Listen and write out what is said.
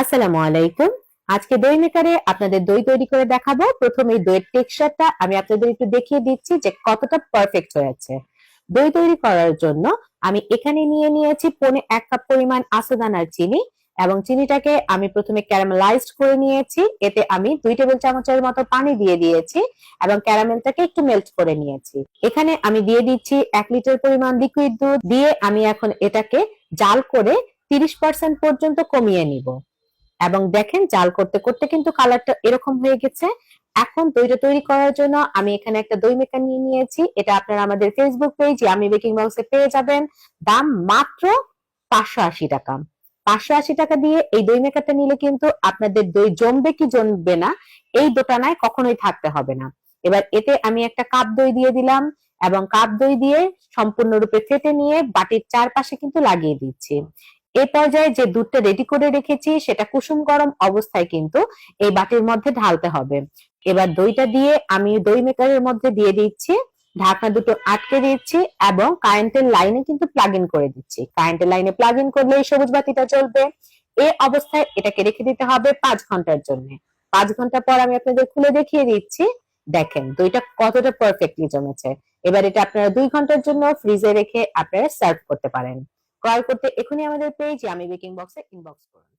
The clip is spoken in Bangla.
আসসালামু আলাইকুম। আজকে দই মেকারে আপনাদের দই তৈরি করে দেখাবো। প্রথমে দইয়ের টেক্সচারটা আমি আপনাদের একটু দেখিয়ে দিচ্ছি যে কতটা পারফেক্ট হয়েছে। দই তৈরি করার জন্য আমি এখানে নিয়ে নিয়েছি পৌনে এক কাপ পরিমাণ আসাদানার চিনি এবং চিনিটাকে আমি প্রথমে ক্যারামেলাইজড করে নিয়েছি। এতে আমি দুই টেবিল চামচের মতো পানি দিয়ে দিয়েছি এবং ক্যারামেলটাকে একটু মেল্ট করে নিয়েছি। এখানে আমি দিয়ে দিচ্ছি এক লিটার পরিমাণ লিকুইড দুধ। দিয়ে আমি এখন এটাকে জাল করে তিরিশ পার্সেন্ট পর্যন্ত কমিয়ে নিব। এবং দেখেন জাল করতে করতে কিন্তু কালারটা এরকম হয়ে গেছে। এখন দইটা তৈরি করার জন্য আমি এখানে একটা দই মেকা নিয়ে নিয়েছি। এটা আপনারা আমাদের ফেসবুক পেজ আমি বেকিং বক্সে পেয়ে যাবেন। দাম মাত্র পাঁচশো আশি টাকা। পাঁচশো আশি টাকা দিয়ে এই দই মেকারটা নিলে কিন্তু আপনাদের দই জমবে কি জমবে না, এই দোটানায় কখনোই থাকতে হবে না। এবার এতে আমি একটা কাপ দই দিয়ে দিলাম এবং কাপ দই দিয়ে সম্পূর্ণরূপে ফেটে নিয়ে বাটির চারপাশে কিন্তু লাগিয়ে দিচ্ছি। এ পর্যায়ে যে দুধটা রেডি করে রেখেছি, সেটা কুসুম গরম অবস্থায় কিন্তু এই বাটির মধ্যে ঢালতে হবে। এবার দইটা দিয়ে আমি দই মেকারের মধ্যে দিয়ে দিচ্ছি, ঢাকনা দুটো আটকে দিচ্ছি এবং কারেন্টের লাইনে কিন্তু প্লাগ ইন করে দিচ্ছি। কারেন্টের লাইনে প্লাগ ইন করলে এই সবুজ বাতিটা জ্বলবে। এই অবস্থায় এটাকে রেখে দিতে হবে পাঁচ ঘণ্টার জন্য। পাঁচ ঘণ্টা পর আমি আপনাদের খুলে দেখিয়ে দিচ্ছি। দেখেন, দইটা কতটা পারফেক্টলি জমেছে। এবার এটা আপনারা দুই ঘণ্টার জন্য ফ্রিজে রেখে আপনারা সার্ভ করতে পারেন। ক্রয় করতে এখনই আমাদের পেয়েছি আমি বেকিং বক্সে ইনবক্স করুন।